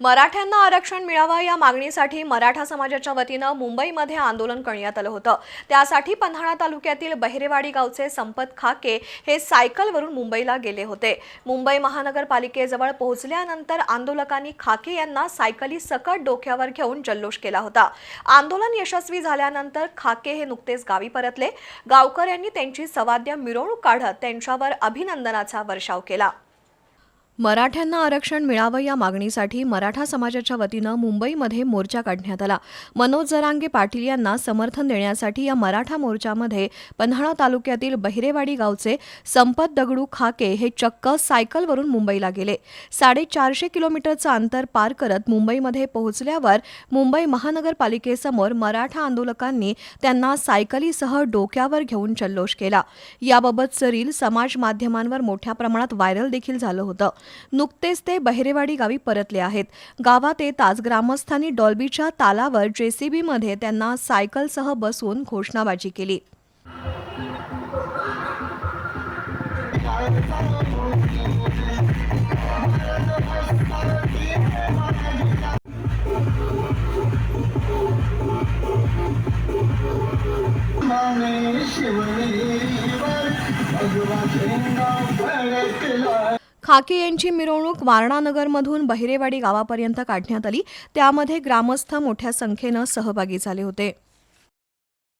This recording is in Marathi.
मराठ्यांना आरक्षण मिळावं या मागणीसाठी मराठा समाजाच्या वतीनं मुंबईमध्ये आंदोलन करण्यात आलं होतं. त्यासाठी पन्हाळा तालुक्यातील बहिरेवाडी गावचे संपत खाके हे सायकलवरून मुंबईला गेले होते. मुंबई महानगरपालिकेजवळ पोहोचल्यानंतर आंदोलकांनी खाके यांना सायकली सकट डोक्यावर घेऊन जल्लोष केला होता. आंदोलन यशस्वी झाल्यानंतर खाके हे नुकतेच गावी परतले. गावकऱ्यांनी त्यांची सवाद्य मिरवणूक काढत त्यांच्यावर अभिनंदनाचा वर्षाव केला. मराठ्यांना आरक्षण मिळावं या मागणीसाठी मराठा समाजाच्या वतीनं मुंबईमध्ये मोर्चा काढण्यात आला. मनोज जरांगे पाटील यांना समर्थन देण्यासाठी या मराठा मोर्चामध्ये पन्हाळा तालुक्यातील बहिरेवाडी गावचे संपत दगडू खाके हे चक्क सायकलवरून मुंबईला गेले. साडेचारशे किलोमीटरचं अंतर पार करत मुंबईमध्ये पोहोचल्यावर मुंबई महानगरपालिकेसमोर मराठा आंदोलकांनी त्यांना सायकलीसह डोक्यावर घेऊन जल्लोष केला. याबाबतचं रील समाज माध्यमांवर मोठ्या प्रमाणात व्हायरल देखील झालं होतं. नुकतेच ते बहिरेवाडी गावी परतले आहेत. गावात येताच ग्रामस्थांनी डॉल्बीच्या तालावर जेसीबीमध्ये त्यांना सायकलसह बसवून घोषणाबाजी केली. माने खाके यांची मिरवणूक वारणानगरमधून बहिरेवाडी गावापर्यंत काढण्यात आली. त्यामध्ये ग्रामस्थ मोठ्या संख्येनं सहभागी झाले होते.